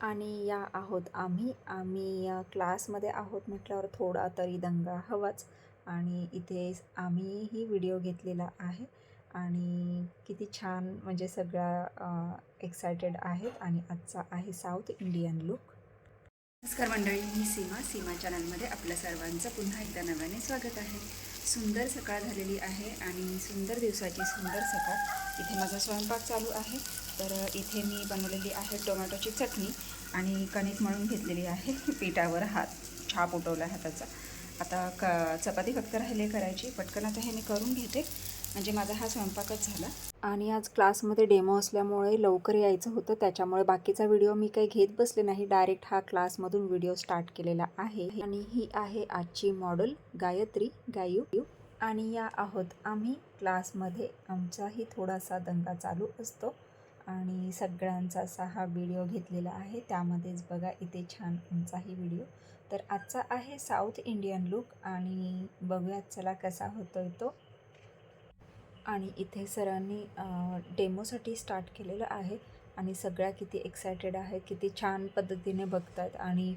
आणि या आहोत आम्ही. आम्ही या क्लासमध्ये आहोत म्हटल्यावर थोडा तरी दंगा हवाच. आणि इथे आम्हीही व्हिडिओ घेतलेला आहे. आणि किती छान म्हणजे सगळ्या एक्सायटेड आहेत आणि आजचा आहे साऊथ इंडियन लुक नमस्कार मंडळी मी सीमा. सीमा चॅनलमध्ये आपल्या सर्वांचं पुन्हा एकदा नव्याने स्वागत आहे. सुंदर सकाळ झालेली आहे आणि सुंदर दिवसाची सुंदर सकाळ. इथे माझा स्वयंपाक चालू आहे. तर इथे मी बनवलेली आहे टोमॅटोची चटणी आणि कणिक मळून घेतलेली आहे पिठावर हात छाप उठवला हाताचा आता क चपाती फक्त राहिले करायची पटकन आता हे मी करून घेते. म्हणजे माझा हा स्वयंपाकच झाला. आणि आज क्लासमध्ये डेमो असल्यामुळे लवकर यायचं होतं त्याच्यामुळे बाकीचा व्हिडिओ मी काही घेत बसले नाही. डायरेक्ट हा क्लासमधून व्हिडिओ स्टार्ट केलेला आहे. आणि ही आहे आजची मॉडेल गायत्री गायू. आणि या आहोत आम्ही क्लासमध्ये. आमचाही थोडासा दंगा चालू असतो. आणि सगळ्यांचा असा हा व्हिडिओ घेतलेला आहे. त्यामध्येच बघा इथे छान आमचाही व्हिडिओ तर आजचा आहे साऊथ इंडियन लुक आणि बघूयात चला कसा होतोय तो. आणि इथे सरांनी डेमोसाठी स्टार्ट केलेलं आहे आणि सगळ्या किती एक्सायटेड आहेत किती छान पद्धतीने बघतात आणि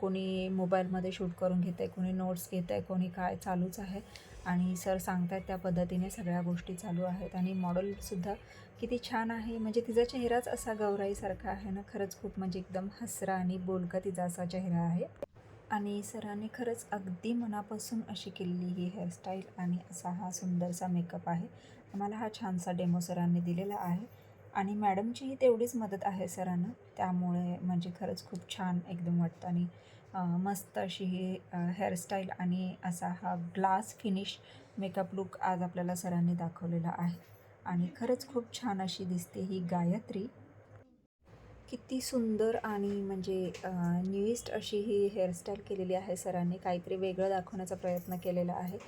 कोणी मोबाईलमध्ये शूट करून घेत आहे कोणी नोट्स घेत आहे कोणी काय चालूच आहे. आणि सर सांगतात त्या पद्धतीने सगळ्या गोष्टी चालू आहेत आणि मॉडेलसुद्धा किती छान आहे. म्हणजे तिचा चेहराच असा गौराईसारखा आहे ना खरंच खूप म्हणजे एकदम हसरा आणि बोलका तिचा असा चेहरा आहे. आणि सरांनी खरंच अगदी मनापासून अशी केलेली ही हेअरस्टाईल आणि असा हा सुंदरसा मेकअप आहे. आम्हाला हा छानसा डेमो सरांनी दिलेला आहे. आणि मॅडमचीही तेवढीच मदत आहे सरांना. त्यामुळे म्हणजे खरंच खूप छान एकदम वाटतं. आणि मस्त अशी ही हेअरस्टाईल आणि असा हा ग्लास फिनिश मेकअप लुक आज आपल्याला सरांनी दाखवलेला आहे. आणि खरंच खूप छान अशी दिसते ही गायत्री. किती सुंदर आणि म्हणजे न्यूइस्ट अशी ही हेअरस्टाईल केलेली आहे सरांनी. काहीतरी वेगळं दाखवण्याचा प्रयत्न केलेला आहे.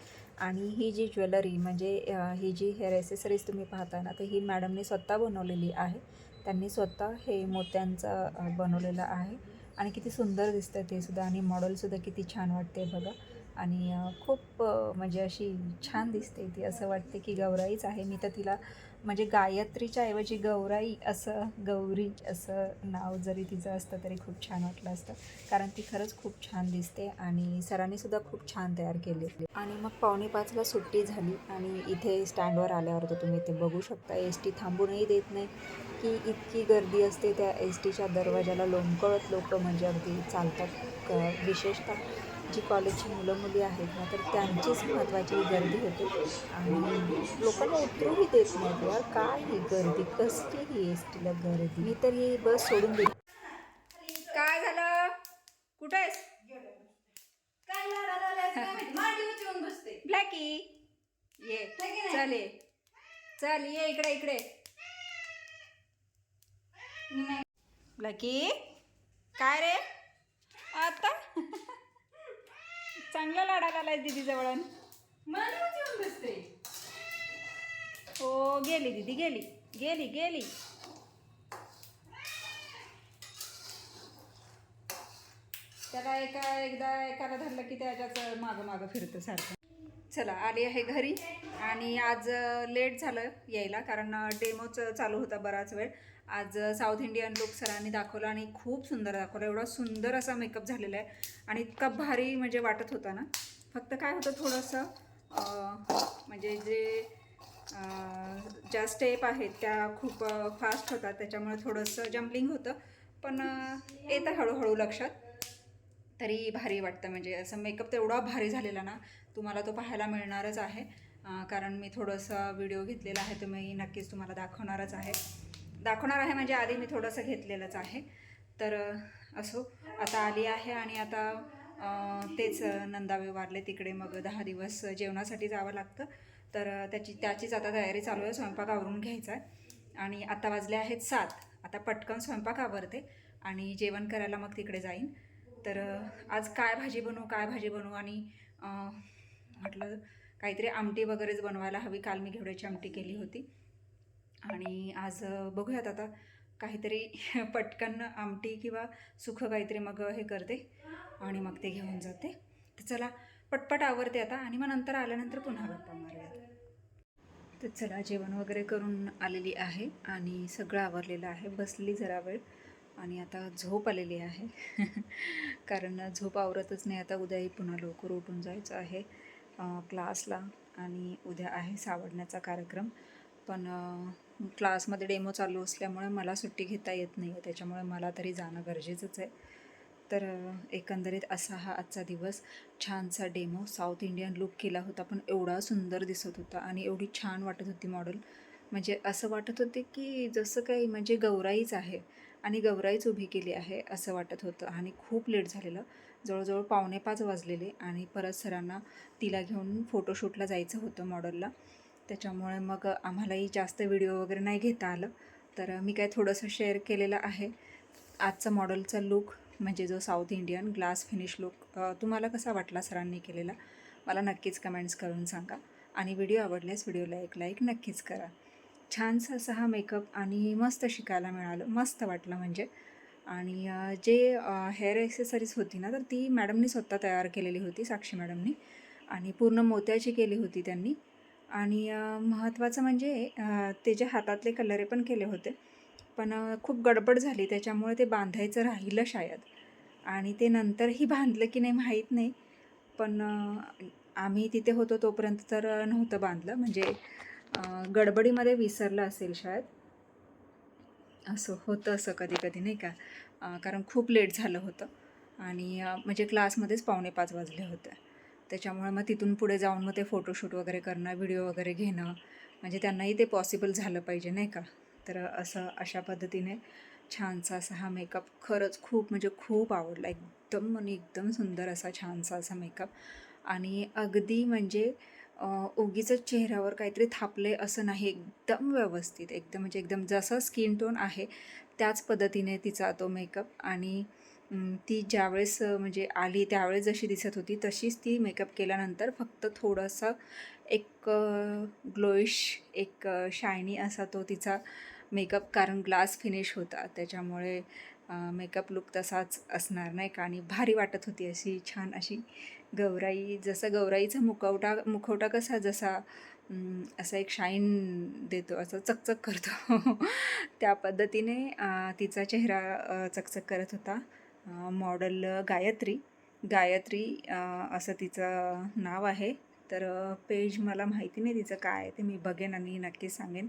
आणि ही जी ज्वेलरी म्हणजे ही जी हेअर ॲसेसरीज तुम्ही पाहता ना तर ही मॅडमने स्वतः बनवलेली आहे. त्यांनी स्वतः हे मोत्यांचं बनवलेलं आहे. आणि किती सुंदर दिसतं ते सुद्धा आणि मॉडेलसुद्धा किती छान वाटते बघा. आणि खूप म्हणजे अशी छान दिसते ती. असं वाटते की गौराईच आहे. मी तर तिला म्हणजे गायत्रीच्या ऐवजी गौराई असं गौरी असं नाव जरी तिचं असतं तरी खूप छान वाटलं असतं. कारण ती खरंच खूप छान दिसते आणि सरांनी सुद्धा खूप छान तयार केली. आणि मग पावणे पाचला सुट्टी झाली आणि इथे स्टँडवर आल्यावर तर तुम्ही ते बघू शकता. एस टी थांबूनही देत नाही. की इतकी गर्दी असते त्या एस टीच्या दरवाजाला लोंबकळत लोक म्हणजे अगदी चालतात. विशेषतः जी कॉलेजची मुलं मुली आहेत ना तर त्यांचीच महत्त्वाची गर्दी होते. आणि लोकांना उतरूही देत नाही. यार काय ही गर्दी? कसली ही एस टीला गर्दी? मी तर ही बस सोडून दिली. काय झालं? कुठे आहेस? ब्लॅकी. ये. चल ये. चल ये इकडे इकडे. ब्लॅकी. काय रे? आता? चांगला लाडाला आलाय दीदी जवळ बसते. हो गेली दीदी गेली. गेली गेली. त्याला एका एकदा एकाला धरलं की त्याच्याच मागं मागं फिरतं सारखं. चला आली आहे घरी. आणि आज लेट झालं यायला कारण डेमोच चालू होता बराच वेळ. आज साऊथ इंडियन लुक सरांनी दाखवला आणि खूप सुंदर दाखवला. एवढा सुंदर असा मेकअप झालेला आहे आणि इतका भारी म्हणजे वाटत होता ना. फक्त काय होतं थोडंसं म्हणजे जे ज्या स्टेप आहेत त्या खूप फास्ट होतात. त्याच्यामुळे थोडंसं जम्पलिंग होतं. पण येतं हळूहळू लक्षात. तरी भारी वाटतं म्हणजे असं मेकअप तर एवढा भारी झालेला ना तुम्हाला तो पाहायला मिळणारच आहे. कारण मी थोडंसं व्हिडिओ घेतलेला आहे तुम्ही नक्कीच तुम्हाला दाखवणारच आहे. दाखवणार आहे. म्हणजे आधी मी थोडंसं घेतलेलंच आहे. तर असो आता आली आहे आणि आता तेच नंदावे वारले तिकडे. मग दहा दिवस जेवणासाठी जावं लागतं. तर त्याची त्याचीच आता तयारी चालू आहे. स्वयंपाक आवरून घ्यायचा आहे. आणि आता वाजले आहेत सात. आता पटकन स्वयंपाक आवरते आणि जेवण करायला मग तिकडे जाईन. तर आज काय भाजी बनवू काय भाजी बनवू आणि म्हटलं काहीतरी आमटी वगैरेच बनवायला हवी. काल मी घेवड्याची आमटी केली होती. आणि आज बघूयात आता काहीतरी पटकन आमटी किंवा सुखं काहीतरी मग हे करते आणि मग ते घेऊन जाते. तर चला पटपट आवरते आता आणि मग नंतर आल्यानंतर पुन्हा गप्पा मारूयात. तर चला जेवण वगैरे करून आलेली आहे आणि सगळं आवरलेलं आहे. बसली जरा वेळ आणि आता झोप आलेली आहे. कारण झोप आवरतच नाही. आता उद्याही पुन्हा लवकर उठून जायचं आहे क्लासला आणि उद्या आहे सावडण्याचा कार्यक्रम. पण क्लासमध्ये डेमो चालू असल्यामुळे मला सुट्टी घेता येत नाही आहे. त्याच्यामुळे मला तरी जाणं गरजेचंच आहे. तर एकंदरीत असा हा आजचा दिवस छानसा डेमो साऊथ इंडियन लुक केला होता पण एवढा सुंदर दिसत होता आणि एवढी छान वाटत होती मॉडेल. म्हणजे असं वाटत होते की जसं काही म्हणजे गौराईच आहे आणि गौराईच उभी केली आहे असं वाटत होतं आणि खूप लेट झालेलं. जवळजवळ पावणे पाच वाजलेले आणि परत सरांना तिला घेऊन फोटोशूटला जायचं होतं मॉडेलला. त्याच्यामुळे मग आम्हालाही जास्त व्हिडिओ वगैरे नाही घेता आलं. तर मी काय थोडंसं शेअर केलेलं आहे. आजचा मॉडेलचा लुक म्हणजे जो south Indian glass finish look तुम्हाला कसा वाटला सरांनी केलेला? मला नक्कीच कमेंट्स करून सांगा. आणि व्हिडिओ आवडल्यास व्हिडिओला एक लाईक नक्कीच करा. छानसा असा हा मेकअप आणि मस्त शिकायला मिळालं. मस्त वाटलं म्हणजे. आणि जे हेअर ॲक्सेसरीज होती ना तर ती मॅडमनी स्वतः तयार केलेली होती साक्षी मॅडमनी आणि पूर्ण मोत्याची केली होती त्यांनी. आणि महत्त्वाचं म्हणजे त्याचे ते जे हातातले कलरे पण केले होते पण खूप गडबड झाली. त्याच्यामुळे ते बांधायचं राहिलं शायद. आणि ते नंतरही बांधलं की नाही माहीत नाही. पण आम्ही तिथे होतो तोपर्यंत तर नव्हतं बांधलं. म्हणजे गडबडीमध्ये विसरलं असेल शायद. असं होतं असं कधी कधी नाही का? कारण खूप लेट झालं होतं. आणि म्हणजे क्लासमध्येच पावणे पाच वाजले होते. त्याच्यामुळे मग तिथून पुढे जाऊन मग ते फोटोशूट वगैरे करणं व्हिडिओ वगैरे घेणं म्हणजे त्यांनाही ते पॉसिबल झालं पाहिजे नाही का? तर असं अशा पद्धतीने छानसा असा हा मेकअप खरंच खूप म्हणजे खूप आवडला. एकदम आणि एकदम सुंदर असा छानसा असा मेकअप आणि अगदी म्हणजे उगीच उगीचंच चेहऱ्यावर काहीतरी थापले असं नाही. एकदम व्यवस्थित एकदम म्हणजे एकदम जसं स्किन टोन आहे त्याच पद्धतीने तिचा तो मेकअप आणि ती ज्यावेळेस म्हणजे आली त्यावेळेस जशी दिसत होती तशीच ती मेकअप केल्यानंतर फक्त थोडंसं एक ग्लोईश एक शायनी असा तो तिचा मेकअप कारण ग्लास फिनिश होता. त्याच्यामुळे मेकअप लुक तसाच असणार नाही का? आणि भारी वाटत होती अशी छान अशी गौराई जसं गौराईचा मुखवटा मुखवटा कसा जसा असा एक शाईन देतो असं चकचक करतो. त्या पद्धतीने तिचा चेहरा चकचक करत होता. मॉडल गायत्री. गायत्री असं तिचं नाव आहे. तर पेज मला माहिती नाही तिचं काय आहे. ते मी बघेन आणि नक्कीच सांगेन.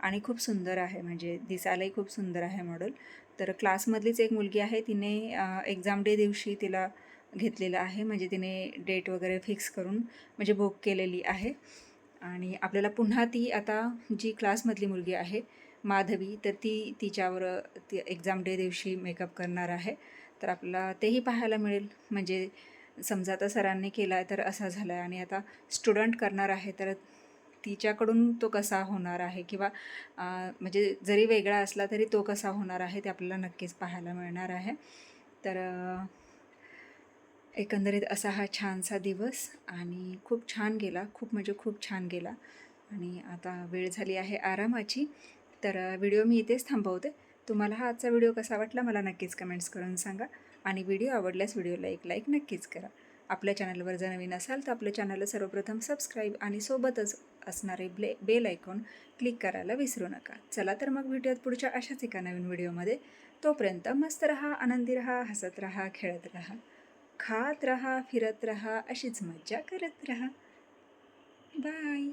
आणि खूप सुंदर आहे. म्हणजे दिसायलाही खूप सुंदर आहे मॉडेल तर क्लासमधलीच एक मुलगी आहे. तिने एक्झाम डे दिवशी तिला घेतलेलं आहे. म्हणजे तिने डेट वगैरे फिक्स करून म्हणजे बुक केलेली आहे. आणि आपल्याला पुन्हा ती आता जी क्लासमधली मुलगी आहे माधवी तर ती तिच्यावर ती एक्झाम डे दिवशी मेकअप करणार आहे. तर आपल्याला तेही पाहायला मिळेल. म्हणजे समजा आता सरांनी केला आहे तर असा झाला आहे आणि आता स्टुडंट करणार आहे तर तिच्याकडून तो कसा होणार आहे? किंवा म्हणजे जरी वेगळा असला तरी तो कसा होणार आहे ते आपल्याला नक्कीच पाहायला मिळणार आहे. तर एकंदरीत असा हा छानसा दिवस आणि खूप छान गेला. खूप म्हणजे खूप छान गेला. आणि आता वेळ झाली आहे आरामाची. तर व्हिडिओ मी इथेच थांबवते. तुम्हाला हा आजचा व्हिडिओ कसा वाटला मला नक्कीच कमेंट्स करून सांगा. आणि व्हिडिओ आवडल्यास व्हिडिओला एक लाईक नक्कीच करा. आपल्या चॅनलवर जर नवीन असाल तर आपल्या चॅनलला सर्वप्रथम सबस्क्राईब आणि सोबतच असणारे ब्ले बेल ऐकून क्लिक करायला विसरू नका. चला तर मग भेटूयात पुढच्या अशाच एका नवीन व्हिडिओमध्ये तोपर्यंत मस्त रहा आनंदी रहा हसत रहा खेळत रहा खात रहा फिरत रहा अशीच मज्जा करत रहा. बाय